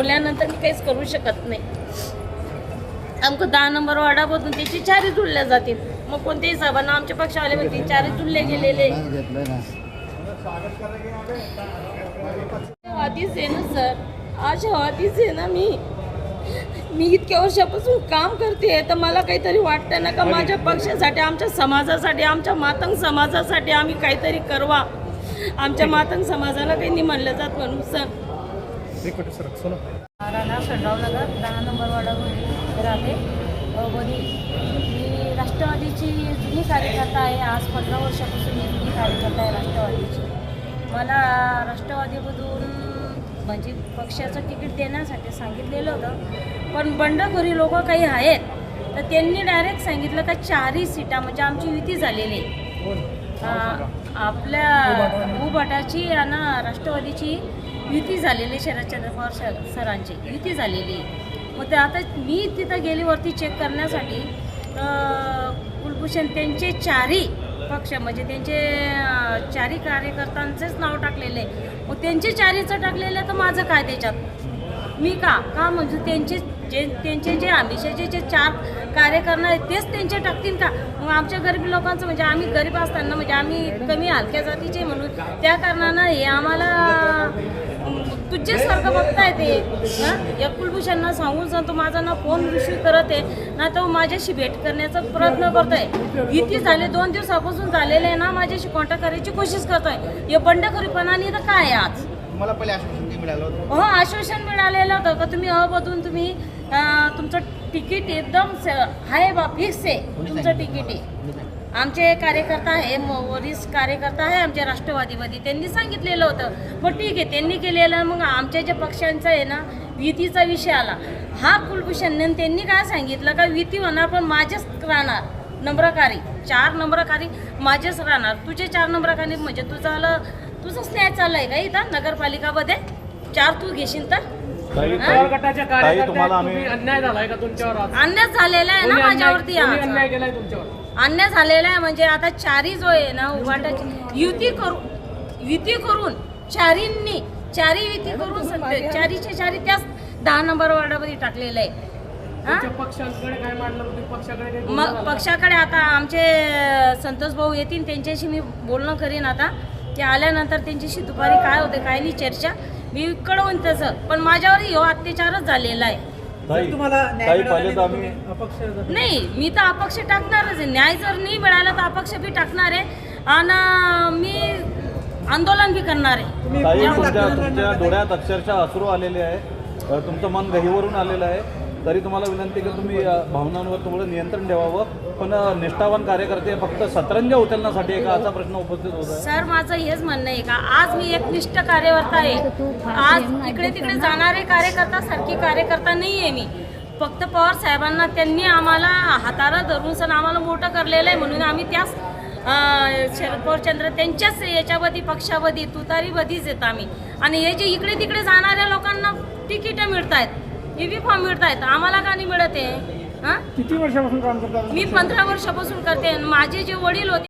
बोलल्यानंतर मी काहीच करू शकत नाही. आमचं दहा नंबर वाडापासून त्याची चारही जुळल्या जातील. मग कोणत्याही हिशोबानं आमच्या पक्षावाले ती चारही जुळले गेलेले. आधीच आहे ना सर? आज आधीच आहे ना मी? मी इतक्या वर्षापासून काम करते तर मला काहीतरी वाटतं ना का माझ्या पक्षासाठी आमच्या समाजासाठी आमच्या मातंग समाजासाठी आम्ही काहीतरी करवा. आमच्या मातंग समाजाला काही नाही म्हणलं जात म्हणून सर. राणा सडरावनगर दहा नंबर वार्डामध्ये राहते. बरी मी राष्ट्रवादीची जुनी कार्यकर्ता आहे. आज पंधरा वर्षापासून मी जुनी कार्यकर्ता आहे राष्ट्रवादीची. मला राष्ट्रवादीमधून म्हणजे पक्षाचं तिकीट देण्यासाठी सांगितलेलं होतं. पण बंडखोरी लोक काही आहेत तर त्यांनी डायरेक्ट सांगितलं का चारही सीटा म्हणजे आमची युती झालेली आपल्या उबाटाची आणि राष्ट्रवादीची युती झालेली आहे शरदचंद्र पवार सर सरांची. युती झालेली आहे. मग ते आता मी तिथं गेलीवरती चेक करण्यासाठी कुलभूषण त्यांचे चारही पक्ष म्हणजे त्यांचे चारी चारही कार्यकर्त्यांचेच नाव टाकलेले आहे. मग त्यांचे चारीचं टाकलेलं आहे तर माझं काय त्याच्यात? मी का? का म्हणजे त्यांचे जे त्यांचे जे आमिषाचे जे चार कार्यकर्ते आहेत तेच त्यांचे टाकतील का? मग आमच्या गरीब लोकांचं म्हणजे आम्ही गरीब असताना म्हणजे आम्ही कमी हलक्या जातीचे म्हणून त्या कारणानं हे आम्हाला तुझ्यासारखं बघताय ते? या कुलभूषणना सांगून सांगतो माझा ना फोन रिसिव्ह करत आहे ना तो माझ्याशी भेट करण्याचा प्रयत्न करतोय. युती झाले दोन दिवसापासून झालेले आहे ना माझ्याशी कॉन्टॅक्ट करायची कोशिश करतोय. हे बंडखोरीपणाने तर काय आहे आज? तुम्हाला पहिले आश्वासन मिळालं हो आश्वासन मिळालेलं होतं का? तुम्ही अबधून तुम्ही तुमचं तिकीट एकदम आहे बा फिक्स आहे. तुमचं तिकीट आहे. आमचे कार्यकर्ता आहे म- वरिष्ठ कार्यकर्ता आहे आमच्या राष्ट्रवादीमध्ये. त्यांनी सांगितलेलं होतं. मग ठीक आहे त्यांनी केलेलं. मग आमच्या ज्या पक्षांचा आहे ना युतीचा विषय आला. हा कुलभूषण त्यांनी काय सांगितलं? का युती होणार पण माझेच राहणार. नम्रकारी. चार नम्रकारी माझेच राहणार. तुझे चार नम्रकारी म्हणजे तुझं आलं तुझंच न्याय चाललाय का इथं? नगरपालिकामध्ये? चार तू घेशील तर? ताई? ताई- गटाच्या ताई कार्यकर्त्यात तुम्हाला तुम्ही आम्ही अन्याय झालाय का तुमच्यावर आज? अन्याय झालेला आहे ना कोणी अन्याय- माझ्यावरती कोणी आज. अन्याय केलाय तुमच्यावर अन्याय झालेला आहे म्हणजे आता चारी जो आहे ना उभाटाची युती करून युती करून चारींनी चारी युती करून सत्य- चारीचे चारी त्याच दहा नंबर वॉर्डामध्ये टाकलेलं आहे हा? तुमच्या पक्षांकडे काय मांडलं तुम्ही पक्षाकडे काही बोलणं मग? पक्षाकडे आता आमचे संतोष भाऊ येतील त्यांच्याशी मी बोलणं करीन आता ते आल्यानंतर त्यांच्याशी दुपारी काय होते काय नाही चर्चा. मी कळवून तसं. पण माझ्यावर ह्यो अत्याचारच झालेला आहे. ताई ताई पहिले तर आम्ही नाही मी तर अपक्ष टाकणारच आहे. न्याय जर नाही मिळाला तर अपक्ष बी टाकणार आहे. आणि मी आंदोलन बी करणार आहे. ताई तुमच्या तुमच्या डोळ्यात अक्षरशः अश्रू आलेले आहे. अ, तुमचं मन गहीवरून आलेलं आहे. तरी तुम्हाला विनंती की तुम्ही भावनांवर थोडं नियंत्रण ठेवावं. पण निष्ठावान कार्यकर्ते फक्त सतरंज उचलण्यासाठी आहे असा प्रश्न उपस्थित होत सर माझं हेच म्हणणं आहे का? आज मी एक निष्ठ कार्यकर्ता आहे. आज इकडे तिकडे जाणारे कार्यकर्ता सारखी कार्यकर्ता नाही आहे मी. फक्त पवार साहेबांना त्यांनी आम्हाला हाताला धरून सण आम्हाला मोठं करलेलं आहे म्हणून आम्ही त्याच शरद पवारचंद्र त्यांच्याच याच्यामध्ये पक्षामध्ये तुतारीमध्येच येत आम्ही. आणि हे जे इकडे तिकडे जाणाऱ्या लोकांना तिकीटं मिळत आहेत बी फॉर्म मिळत आहेत. आम्हाला का नाही मिळत आहे हां? किती वर्षापासून काम करता मी पंधरा वर्षापासून करते. माझे जे वडील होते